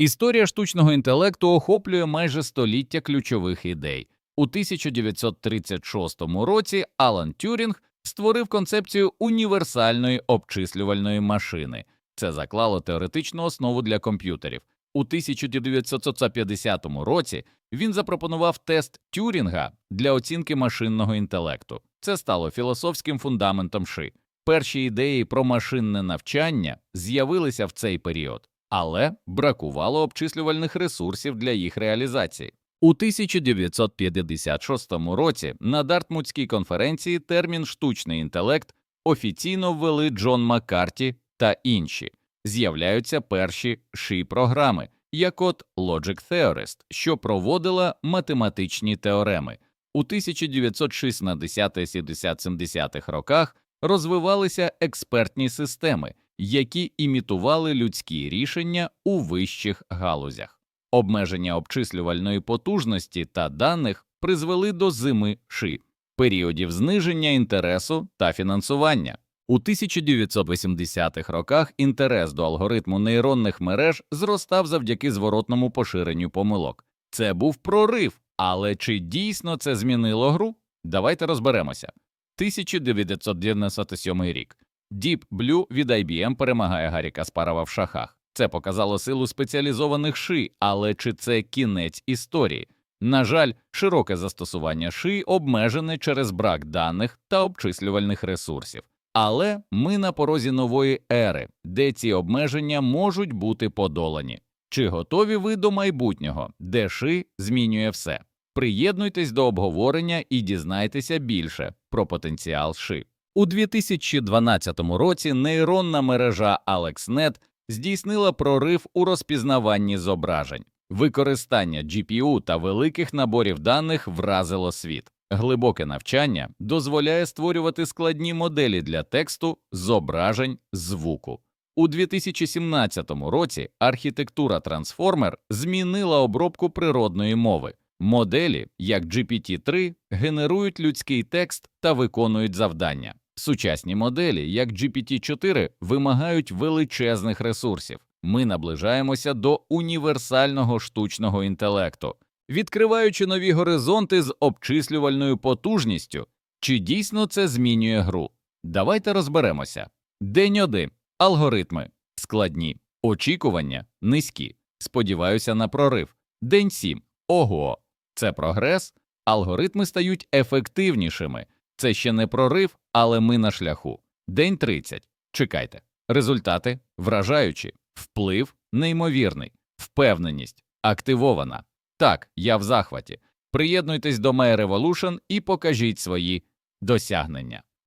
Історія штучного інтелекту охоплює майже століття ключових ідей. У 1936 році Алан Тюрінг створив концепцію універсальної обчислювальної машини. Це заклало теоретичну основу для комп'ютерів. У 1950 році він запропонував тест Тюрінга для оцінки машинного інтелекту. Це стало філософським фундаментом ШИ. Перші ідеї про машинне навчання з'явилися в цей період, але бракувало обчислювальних ресурсів для їх реалізації. У 1956 році на Дартмутській конференції термін штучний інтелект офіційно ввели Джон Маккарті та інші. З'являються перші ши програми, як от Logic Theorist, що проводила математичні теореми. У 1960-70-х роках розвивалися експертні системи, які імітували людські рішення у вищих галузях. Обмеження обчислювальної потужності та даних призвели до зими ши, періодів зниження інтересу та фінансування. У 1980-х роках інтерес до алгоритму нейронних мереж зростав завдяки зворотному поширенню помилок. Це був прорив, але чи дійсно це змінило гру? Давайте розберемося. 1997 рік. Deep Blue від IBM перемагає Гаррі Каспарова в шахах. Це показало силу спеціалізованих ши, але чи це кінець історії? На жаль, широке застосування ши обмежене через брак даних та обчислювальних ресурсів. Але ми на порозі нової ери, де ці обмеження можуть бути подолані. Чи готові ви до майбутнього, де ши змінює все? Приєднуйтесь до обговорення і дізнайтеся більше про потенціал ши. У 2012 році нейронна мережа AlexNet здійснила прорив у розпізнаванні зображень. Використання GPU та великих наборів даних вразило світ. Глибоке навчання дозволяє створювати складні моделі для тексту, зображень, звуку. У 2017 році архітектура Transformer змінила обробку природної мови. Моделі, як GPT-3, генерують людський текст та виконують завдання. Сучасні моделі, як GPT-4, вимагають величезних ресурсів. Ми наближаємося до універсального штучного інтелекту, відкриваючи нові горизонти з обчислювальною потужністю. Чи дійсно це змінює гру? Давайте розберемося. День 1. Алгоритми складні, очікування низькі. Сподіваюся на прорив. День 7. Ого, це прогрес. Алгоритми стають ефективнішими. Це ще не прорив, але ми на шляху. День 30. Чекайте. Результати вражаючі, вплив неймовірний, впевненість активована. Так, я в захваті. Приєднуйтесь до My Revolution і покажіть свої досягнення.